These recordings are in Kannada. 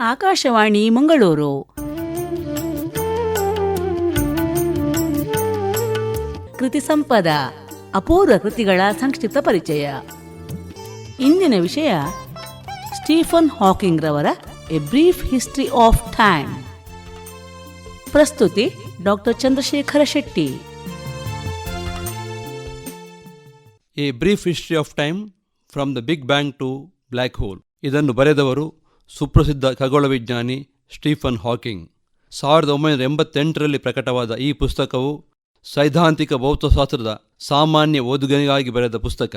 ಆಕಾಶವಾಣಿ ಮಂಗಳೂರು. ಕೃತಿ ಸಂಪದ, ಅಪೂರ್ವ ಕೃತಿಗಳ ಸಂಕ್ಷಿಪ್ತ ಪರಿಚಯ. ಇಂದಿನ ವಿಷಯ, ಸ್ಟೀಫನ್ ಹಾಕಿಂಗ್ ರವರ a brief history of time. ಪ್ರಸ್ತುತಿ, doctor Chandrashekhara Shetty. A brief history of time, from the big bang to black hole. ಇದನ್ನು ಬರೆದವರು ಸುಪ್ರಸಿದ್ಧ ಖಗೋಳ ವಿಜ್ಞಾನಿ ಸ್ಟೀಫನ್ ಹಾಕಿಂಗ್. ಸಾವಿರದ ಒಂಬೈನೂರ ಎಂಬತ್ತೆಂಟರಲ್ಲಿ ಪ್ರಕಟವಾದ ಈ ಪುಸ್ತಕವು ಸೈದ್ಧಾಂತಿಕ ಭೌತಶಾಸ್ತ್ರದ ಸಾಮಾನ್ಯ ಓದುಗನಿಗಾಗಿ ಬರೆದ ಪುಸ್ತಕ.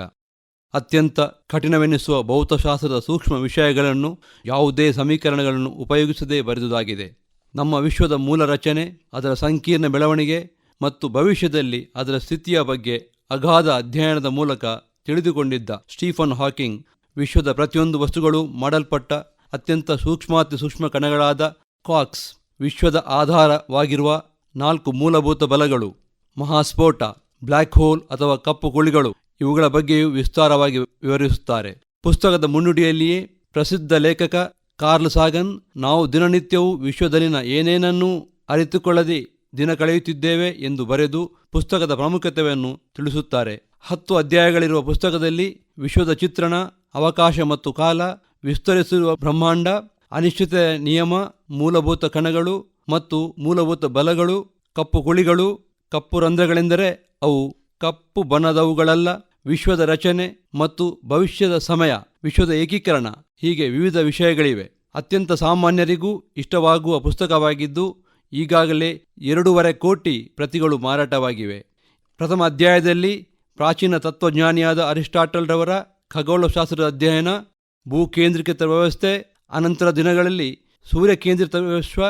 ಅತ್ಯಂತ ಕಠಿಣವೆನಿಸುವ ಭೌತಶಾಸ್ತ್ರದ ಸೂಕ್ಷ್ಮ ವಿಷಯಗಳನ್ನು ಯಾವುದೇ ಸಮೀಕರಣಗಳನ್ನು ಉಪಯೋಗಿಸದೇ ಬರೆದುದಾಗಿದೆ. ನಮ್ಮ ವಿಶ್ವದ ಮೂಲ ರಚನೆ, ಅದರ ಸಂಕೀರ್ಣ ಬೆಳವಣಿಗೆ ಮತ್ತು ಭವಿಷ್ಯದಲ್ಲಿ ಅದರ ಸ್ಥಿತಿಯ ಬಗ್ಗೆ ಅಗಾಧ ಅಧ್ಯಯನದ ಮೂಲಕ ತಿಳಿದುಕೊಂಡಿದ್ದ ಸ್ಟೀಫನ್ ಹಾಕಿಂಗ್ ವಿಶ್ವದ ಪ್ರತಿಯೊಂದು ವಸ್ತುಗಳು ಮಾಡಲ್ಪಟ್ಟ ಅತ್ಯಂತ ಸೂಕ್ಷ್ಮಾತಿ ಸೂಕ್ಷ್ಮ ಕಣಗಳಾದ ಕ್ವಾಕ್ಸ್ ವಿಶ್ವದ ಆಧಾರವಾಗಿರುವ ನಾಲ್ಕು ಮೂಲಭೂತ ಬಲಗಳು, ಮಹಾಸ್ಫೋಟ, ಬ್ಲ್ಯಾಕ್ ಹೋಲ್ ಅಥವಾ ಕಪ್ಪು ಕುಳಿಗಳು, ಇವುಗಳ ಬಗ್ಗೆಯೂ ವಿಸ್ತಾರವಾಗಿ ವಿವರಿಸುತ್ತಾರೆ. ಪುಸ್ತಕದ ಮುನ್ನುಡಿಯಲ್ಲಿಯೇ ಪ್ರಸಿದ್ಧ ಲೇಖಕ ಕಾರ್ಲ್ ಸಾಗನ್, ನಾವು ದಿನನಿತ್ಯವೂ ವಿಶ್ವದಲ್ಲಿನ ಏನೇನನ್ನೂ ಅರಿತುಕೊಳ್ಳದೆ ದಿನ ಕಳೆಯುತ್ತಿದ್ದೇವೆ ಎಂದು ಬರೆದು ಪುಸ್ತಕದ ಪ್ರಾಮುಖ್ಯತೆಯನ್ನು ತಿಳಿಸುತ್ತಾರೆ. ಹತ್ತು ಅಧ್ಯಾಯಗಳಿರುವ ಪುಸ್ತಕದಲ್ಲಿ ವಿಶ್ವದ ಚಿತ್ರಣ, ಅವಕಾಶ ಮತ್ತು ಕಾಲ ವಿಸ್ತರಿಸಿರುವ ಬ್ರಹ್ಮಾಂಡ, ಅನಿಶ್ಚಿತ ನಿಯಮ, ಮೂಲಭೂತ ಕಣಗಳು ಮತ್ತು ಮೂಲಭೂತ ಬಲಗಳು, ಕಪ್ಪು ಕುಳಿಗಳು, ಕಪ್ಪು ರಂಧ್ರಗಳೆಂದರೆ ಅವು ಕಪ್ಪು ಬಣ್ಣದವುಗಳಲ್ಲ, ವಿಶ್ವದ ರಚನೆ ಮತ್ತು ಭವಿಷ್ಯದ ಸಮಯ, ವಿಶ್ವದ ಏಕೀಕರಣ, ಹೀಗೆ ವಿವಿಧ ವಿಷಯಗಳಿವೆ. ಅತ್ಯಂತ ಸಾಮಾನ್ಯರಿಗೂ ಇಷ್ಟವಾಗುವ ಪುಸ್ತಕವಾಗಿದ್ದು, ಈಗಾಗಲೇ ಎರಡೂವರೆ ಕೋಟಿ ಪ್ರತಿಗಳು ಮಾರಾಟವಾಗಿವೆ. ಪ್ರಥಮ ಅಧ್ಯಾಯದಲ್ಲಿ ಪ್ರಾಚೀನ ತತ್ವಜ್ಞಾನಿಯಾದ ಅರಿಸ್ಟಾಟಲ್ರವರ ಖಗೋಳಶಾಸ್ತ್ರದ ಅಧ್ಯಯನ ಭೂಕೇಂದ್ರೀಕೃತ ವ್ಯವಸ್ಥೆ ಅನಂತರ ದಿನಗಳಲ್ಲಿ ಸೂರ್ಯ ಕೇಂದ್ರಿತ ವಿಶ್ವ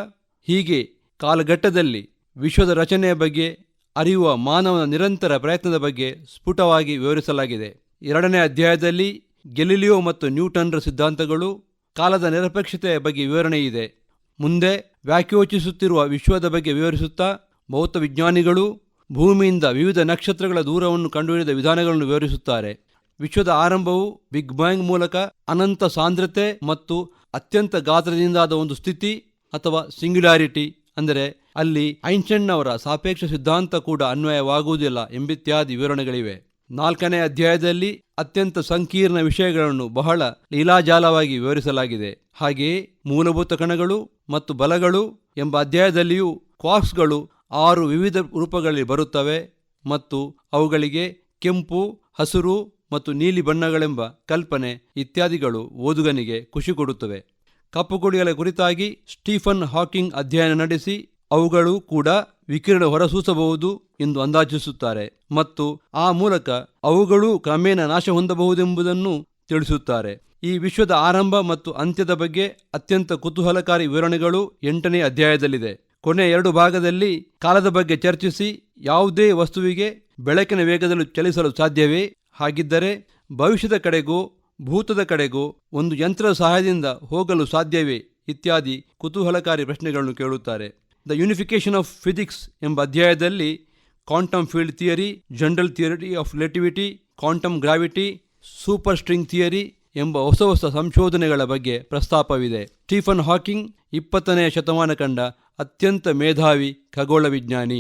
ಹೀಗೆ ಕಾಲಘಟ್ಟದಲ್ಲಿ ವಿಶ್ವದ ರಚನೆಯ ಬಗ್ಗೆ ಅರಿಯುವ ಮಾನವನ ನಿರಂತರ ಪ್ರಯತ್ನದ ಬಗ್ಗೆ ಸ್ಫುಟವಾಗಿ ವಿವರಿಸಲಾಗಿದೆ. ಎರಡನೇ ಅಧ್ಯಾಯದಲ್ಲಿ ಗೆಲಿಲಿಯೋ ಮತ್ತು ನ್ಯೂಟನ್ರ ಸಿದ್ಧಾಂತಗಳು ಕಾಲದ ನಿರಪೇಕ್ಷತೆಯ ಬಗ್ಗೆ ವಿವರಣೆ ಇದೆ. ಮುಂದೆ ವ್ಯಾಖ್ಯೋಚಿಸುತ್ತಿರುವ ವಿಶ್ವದ ಬಗ್ಗೆ ವಿವರಿಸುತ್ತಾ ಭೌತ ವಿಜ್ಞಾನಿಗಳು ಭೂಮಿಯಿಂದ ವಿವಿಧ ನಕ್ಷತ್ರಗಳ ದೂರವನ್ನು ಕಂಡುಹಿಡಿದ ವಿಧಾನಗಳನ್ನು ವಿವರಿಸುತ್ತಾರೆ. ವಿಶ್ವದ ಆರಂಭವು ಬಿಗ್ ಬ್ಯಾಂಗ್ ಮೂಲಕ ಅನಂತ ಸಾಂದ್ರತೆ ಮತ್ತು ಅತ್ಯಂತ ಗಾತ್ರದಿಂದಾದ ಒಂದು ಸ್ಥಿತಿ ಅಥವಾ ಸಿಂಗ್ಯುಲಾರಿಟಿ, ಅಂದರೆ ಅಲ್ಲಿ ಐನ್ಸ್ಟೈನ್ನವರ ಸಾಪೇಕ್ಷ ಸಿದ್ಧಾಂತ ಕೂಡ ಅನ್ವಯವಾಗುವುದಿಲ್ಲ ಎಂಬಿತ್ಯಾದಿ ವಿವರಣೆಗಳಿವೆ. ನಾಲ್ಕನೇ ಅಧ್ಯಾಯದಲ್ಲಿ ಅತ್ಯಂತ ಸಂಕೀರ್ಣ ವಿಷಯಗಳನ್ನು ಬಹಳ ಲೀಲಾಜಾಲವಾಗಿ ವಿವರಿಸಲಾಗಿದೆ. ಹಾಗೆಯೇ ಮೂಲಭೂತ ಕಣಗಳು ಮತ್ತು ಬಲಗಳು ಎಂಬ ಅಧ್ಯಾಯದಲ್ಲಿಯೂ ಕ್ವಾಕ್ಸ್ಗಳು ಆರು ವಿವಿಧ ರೂಪಗಳಲ್ಲಿ ಬರುತ್ತವೆ ಮತ್ತು ಅವುಗಳಿಗೆ ಕೆಂಪು, ಹಸುರು ಮತ್ತು ನೀಲಿ ಬಣ್ಣಗಳೆಂಬ ಕಲ್ಪನೆ ಇತ್ಯಾದಿಗಳು ಓದುಗನಿಗೆ ಖುಷಿ ಕೊಡುತ್ತವೆ. ಕಪ್ಪುಕುಳಿಗಳ ಕುರಿತಾಗಿ ಸ್ಟೀಫನ್ ಹಾಕಿಂಗ್ ಅಧ್ಯಯನ ನಡೆಸಿ ಅವುಗಳು ಕೂಡ ವಿಕಿರಣ ಹೊರಸೂಸಬಹುದು ಎಂದು ಅಂದಾಜಿಸುತ್ತಾರೆ ಮತ್ತು ಆ ಮೂಲಕ ಅವುಗಳೂ ಕ್ರಮೇಣ ನಾಶ ಹೊಂದಬಹುದೆಂಬುದನ್ನು ತಿಳಿಸುತ್ತಾರೆ. ಈ ವಿಶ್ವದ ಆರಂಭ ಮತ್ತು ಅಂತ್ಯದ ಬಗ್ಗೆ ಅತ್ಯಂತ ಕುತೂಹಲಕಾರಿ ವಿವರಣೆಗಳು ಎಂಟನೇ ಅಧ್ಯಾಯದಲ್ಲಿದೆ. ಕೊನೆ ಎರಡು ಭಾಗದಲ್ಲಿ ಕಾಲದ ಬಗ್ಗೆ ಚರ್ಚಿಸಿ ಯಾವುದೇ ವಸ್ತುವಿಗೆ ಬೆಳಕಿನ ವೇಗದಲ್ಲಿ ಚಲಿಸಲು ಸಾಧ್ಯವೇ? ಹಾಗಿದ್ದರೆ ಭವಿಷ್ಯದ ಕಡೆಗೂ, ಭೂತದ ಕಡೆಗೂ ಒಂದು ಯಂತ್ರದ ಸಹಾಯದಿಂದ ಹೋಗಲು ಸಾಧ್ಯವೇ? ಇತ್ಯಾದಿ ಕುತೂಹಲಕಾರಿ ಪ್ರಶ್ನೆಗಳನ್ನು ಕೇಳುತ್ತಾರೆ. ದ ಯೂನಿಫಿಕೇಶನ್ ಆಫ್ ಫಿಸಿಕ್ಸ್ ಎಂಬ ಅಧ್ಯಾಯದಲ್ಲಿ quantum field theory general theory of relativity quantum gravity super string theory ಎಂಬ ಹೊಸ ಹೊಸ ಸಂಶೋಧನೆಗಳ ಬಗ್ಗೆ ಪ್ರಸ್ತಾಪವಿದೆ. ಸ್ಟೀಫನ್ ಹಾಕಿಂಗ್ ಇಪ್ಪತ್ತನೆಯ ಶತಮಾನ ಕಂಡ ಅತ್ಯಂತ ಮೇಧಾವಿ ಖಗೋಳ ವಿಜ್ಞಾನಿ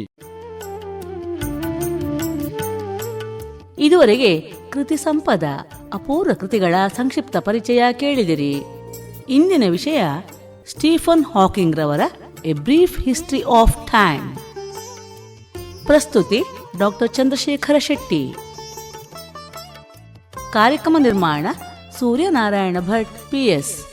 ಇದುವರೆಗೆ ಕೃತಿ ಸಂಪದ, ಅಪೂರ್ವ ಕೃತಿಗಳ ಸಂಕ್ಷಿಪ್ತ ಪರಿಚಯ ಕೇಳಿದಿರಿ. ಇಂದಿನ ವಿಷಯ ಸ್ಟೀಫನ್ ಹಾಕಿಂಗ್ ರವರ a brief history of time. ಪ್ರಸ್ತುತಿ ಡಾಕ್ಟರ್ ಚಂದ್ರಶೇಖರ ಶೆಟ್ಟಿ. ಕಾರ್ಯಕ್ರಮ ನಿರ್ಮಾಣ ಸೂರ್ಯನಾರಾಯಣ ಭಟ್ ಪಿಎಸ್